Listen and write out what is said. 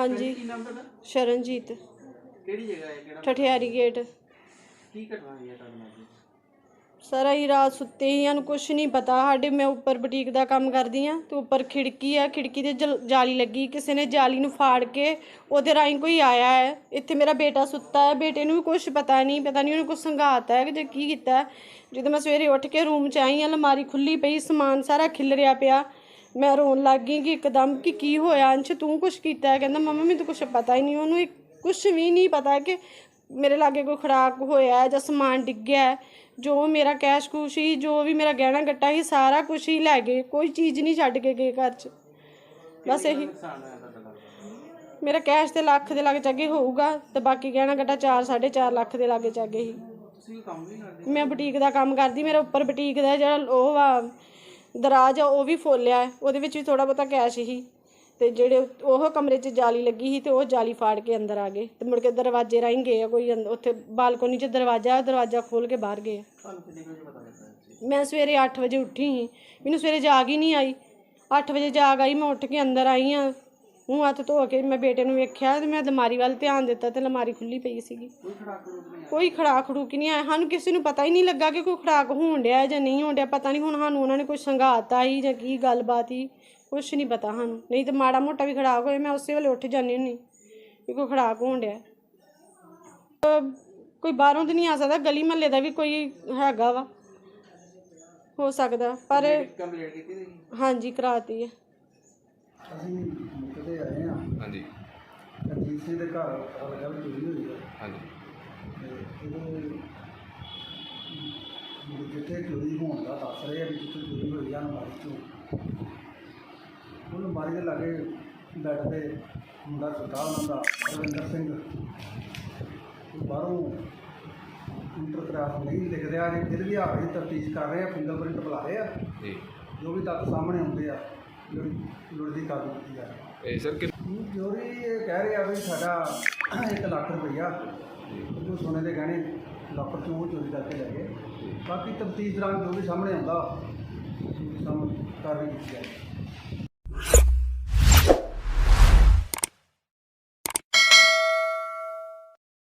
ਹਾਂਜੀ। ਕੀ ਨਾਮ ਤੁਹਾਡਾ? ਸ਼ਰਨਜੀਤ। ਕਿਹੜੀ ਜਗ੍ਹਾ ਹੈ? ਕਿਹੜਾ ਠਠਿਆਰੀ ਗੇਟ ਕੀ ਘਟਨਾ ਹੋਈ ਹੈ ਤੁਹਾਡੇ ਨਾਲ ਜੀ? ਸਰ ਅਸੀਂ ਰਾਤ ਸੁੱਤੇ ਹੀ ਸਾਨੂੰ ਕੁਝ ਨਹੀਂ ਪਤਾ। ਸਾਡੇ ਮੈਂ ਉੱਪਰ ਬੁਟੀਕ ਦਾ ਕੰਮ ਕਰਦੀ ਆ ਤੇ ਉੱਪਰ ਖਿੜਕੀ ਆ ਖਿੜਕੀ ਤੇ ਜਲ- ਜਾਲੀ ਲੱਗੀ। ਕਿਸੇ ਨੇ ਜਾਲੀ ਨੂੰ ਫਾੜ ਕੇ ਉਹਦੇ ਰਾਹੀਂ ਕੋਈ ਆਇਆ ਹੈ। ਇੱਥੇ ਮੇਰਾ ਬੇਟਾ ਸੁੱਤਾ ਹੈ। ਬੇਟੇ ਨੂੰ ਵੀ ਕੁਝ ਪਤਾ ਨਹੀਂ। ਪਤਾ ਨਹੀਂ ਉਹਨੇ ਕੁਝ ਸੰਘਾਤਾ ਹੈ ਕਿ ਜੇ ਕੀ ਕੀਤਾ ਹੈ। ਜਦੋਂ ਮੈਂ ਸਵੇਰੇ ਉੱਠ ਕੇ ਰੂਮ ਚ ਆਈ ਅਲਮਾਰੀ ਖੁੱਲੀ ਪਈ ਸਮਾਨ ਸਾਰਾ ਖਿਲਰਿਆ ਪਿਆ। ਮੈਂ ਰੋਣ ਲੱਗ ਗਈ ਕਿ ਇੱਕਦਮ ਕਿ ਕੀ ਹੋਇਆ ਅੰਸ਼ ਤੂੰ ਕੁਝ ਕੀਤਾ ਹੈ? ਕਹਿੰਦਾ ਮੰਮਾ ਮੈਨੂੰ ਕੁਝ ਪਤਾ ਹੀ ਨਹੀਂ। ਉਹਨੂੰ ਕੁਝ ਵੀ ਨਹੀਂ ਪਤਾ ਕਿ ਮੇਰੇ ਲਾਗੇ ਕੋਈ ਖੜਾਕ ਹੋਇਆ ਹੈ ਜਾਂ ਸਮਾਨ ਡਿੱਗਿਆ ਹੈ। ਜੋ ਮੇਰਾ ਕੈਸ਼ ਕੂਸ਼ ਸੀ ਜੋ ਵੀ ਮੇਰਾ ਗਹਿਣਾ ਗੱਟਾ ਸੀ ਸਾਰਾ ਕੁਝ ਹੀ ਲੈ ਗਏ। ਕੋਈ ਚੀਜ਼ ਨਹੀਂ ਛੱਡ ਕੇ ਗਏ ਘਰ 'ਚ। ਬਸ ਇਹੀ। ਮੇਰਾ ਕੈਸ਼ ਤੇ ਲੱਖ ਦੇ ਲਾਗੇ ਚਾਗੇ ਹੋਊਗਾ ਤੇ ਬਾਕੀ ਗਹਿਣਾ ਗੱਟਾ 4 4.5 ਲੱਖ ਦੇ ਲਾਗੇ ਚਾਗੇ ਕਰਦੇ? ਮੈਂ ਬੁਟੀਕ ਦਾ ਕੰਮ ਕਰਦੀ ਮੇਰਾ ਉੱਪਰ ਬੁਟੀਕ ਦਾ ਜਿਹੜਾ ਉਹ ਵਾ ਦਰਾਜ ਆ ਉਹ ਵੀ ਫੋਲਿਆ। ਉਹਦੇ ਵਿੱਚ ਵੀ ਥੋੜਾ ਬਹੁਤਾ ਕੈਸ਼ ਸੀ ਤੇ ਜਿਹੜੇ ਉਹ ਕਮਰੇ 'ਚ ਜਾਲੀ ਲੱਗੀ ਸੀ ਤੇ ਉਹ ਜਾਲੀ ਫਾੜ ਕੇ ਅੰਦਰ ਆ ਗਏ। ਤੇ ਮੁੜ ਕੇ ਦਰਵਾਜ਼ੇ ਰਾਹੀਂ ਗਏ ਆ ਕੋਈ ਅੰਦ- ਉੱਥੇ ਬਾਲਕੋਨੀ 'ਚ ਦਰਵਾਜ਼ਾ ਦਰਵਾਜ਼ਾ ਖੋਲ ਕੇ ਬਾਹਰ ਗਏ ਆ। ਤੁਹਾਨੂੰ ਕਿੰਨੇ ਕੁ ਵਜੇ ਪਤਾ ਲੱਗਾ ਇਸ ਚੀਜ਼ ਮੈਂ ਸਵੇਰੇ 8 ਵਜੇ ਉੱਠੀ ਸੀ। ਮੈਨੂੰ ਸਵੇਰੇ ਜਾਗ ਹੀ ਨਹੀਂ ਆਈ। 8 ਵਜੇ ਜਾਗ ਆਈ ਮੈਂ ਉੱਠ ਕੇ ਅੰਦਰ ਆਈ ਆ ਮੂੰਹ ਹੱਥ ਧੋ ਕੇ ਮੈਂ ਬੇਟੇ ਨੂੰ ਵੇਖਿਆ ਤੇ ਮੈਂ ਅਲਮਾਰੀ ਵੱਲ ਧਿਆਨ ਦਿੱਤਾ ਤੇ ਅਲਮਾਰੀ ਖੁੱਲੀ ਪਈ ਸੀਗੀ। ਕੋਈ ਖੜਾਕ ਖੜਾਕ ਨਹੀਂ ਆਇਆ? ਸਾਨੂੰ ਕਿਸੇ ਨੂੰ ਪਤਾ ਹੀ ਨਹੀਂ ਲੱਗਾ ਕਿ ਕੋਈ ਖੜਾਕ ਹੋਣ ਡਿਆ ਜਾਂ ਨਹੀਂ ਹੋਣ ਡਿਆ। ਪਤਾ ਨਹੀਂ ਹੁਣ ਸਾਨੂੰ ਉਹਨਾਂ ਨੇ ਕੋਈ ਸੰਘਾਤਾ ਹੀ ਜਾਂ ਕੀ ਗੱਲਬਾਤ ਹੀ। ਕੁਛ ਨਹੀਂ ਪਤਾ ਸਾਨੂੰ। ਨਹੀਂ ਤੇ ਮਾੜਾ ਮੋਟਾ ਵੀ ਖੜਾਕ ਹੋਏ ਮੈਂ ਉਸੇ ਵੇਲੇ ਉੱਠ ਜਾਂਦੀ ਹੁੰਨੀ ਵੀ ਕੋਈ ਖੜਾਕ ਹੋਣ ਡਿਆ। ਕੋਈ ਬਾਹਰੋਂ ਤੇ ਨਹੀਂ ਆ ਸਕਦਾ ਗਲੀ ਮਹੱਲੇ ਦਾ ਵੀ ਕੋਈ ਹੈਗਾ ਵਾ। ਹੋ ਸਕਦਾ ਪਰ ਕੰਪਲੀਟ ਕੀਤੀ ਸੀ ਹਾਂਜੀ ਕਰਾਤੀ ਹੈ। ਅਸੀਂ ਮੌਕੇ ਤੇ ਆਏ ਹਾਂ। ਹਾਂਜੀ। ਰਣਜੀਤ ਸਿੰਘ ਦੇ ਘਰ ਪਤਾ ਲੱਗਾ ਵੀ ਚੋਰੀ ਹੋਈ ਹੈ। ਹਾਂਜੀ। ਤੇ ਇਹਦੇ ਵੀ ਜਿੱਥੇ ਚੋਰੀ ਹੋਣ ਦਾ ਦੱਸ ਰਹੇ ਆ ਵੀ ਜਿੱਥੇ ਚੋਰੀ ਹੋਈ ਆ ਅਲਮਾਰੀ ਚੋਂ ਉਹ ਅਲਮਾਰੀ ਦੇ ਲਾਗੇ ਬੈੱਡ ਤੇ ਮੁੰਡਾ ਸੁੱਤਾ ਉਹਨਾਂ ਦਾ ਰਵਿੰਦਰ ਸਿੰਘ ਬਾਹਰੋਂ ਇੰਟਰਗ੍ਰਾਫ ਨਹੀਂ ਲਿਖ ਰਿਹਾ ਜੀ ਫਿਰ ਵੀ ਆ ਰਹੀ ਤਫਤੀਸ਼ ਕਰ ਰਹੇ ਆ ਫਿੰਗਰਪ੍ਰਿੰਟ ਬੁਲਾ ਰਹੇ ਆ। ਜੀ। ਜੋ ਵੀ ਤੱਥ ਸਾਹਮਣੇ ਆਉਂਦੇ ਆ ਲੋੜੀ ਲੋੜੀ ਦੀ ਕਾਰਵਾਈ ਕੀਤੀ ਜਾ ਰਹੀ ਹੈ। ਇਹ ਸਰ ਕਿ ਜੋਰੀ ਇਹ ਕਹਿ ਰਿਹਾ ਵੀ ਸਾਡਾ 1 ਲੱਖ ਰੁਪਈਆ ਉਹ ਸੋਨੇ ਦੇ ਗਹਿਣੇ ਲੱਖ ਚੋਂ ਉਹ ਚੋਰੀ ਕਰਕੇ ਲੈ ਗਏ। ਬਾਕੀ ਤਫਤੀਸ਼ ਦੌਰਾਨ ਜੋ ਵੀ ਸਾਹਮਣੇ ਆਉਂਦਾ ਸਾਨੂੰ ਕਾਰਵਾਈ ਕੀਤੀ ਜਾਏਗੀ।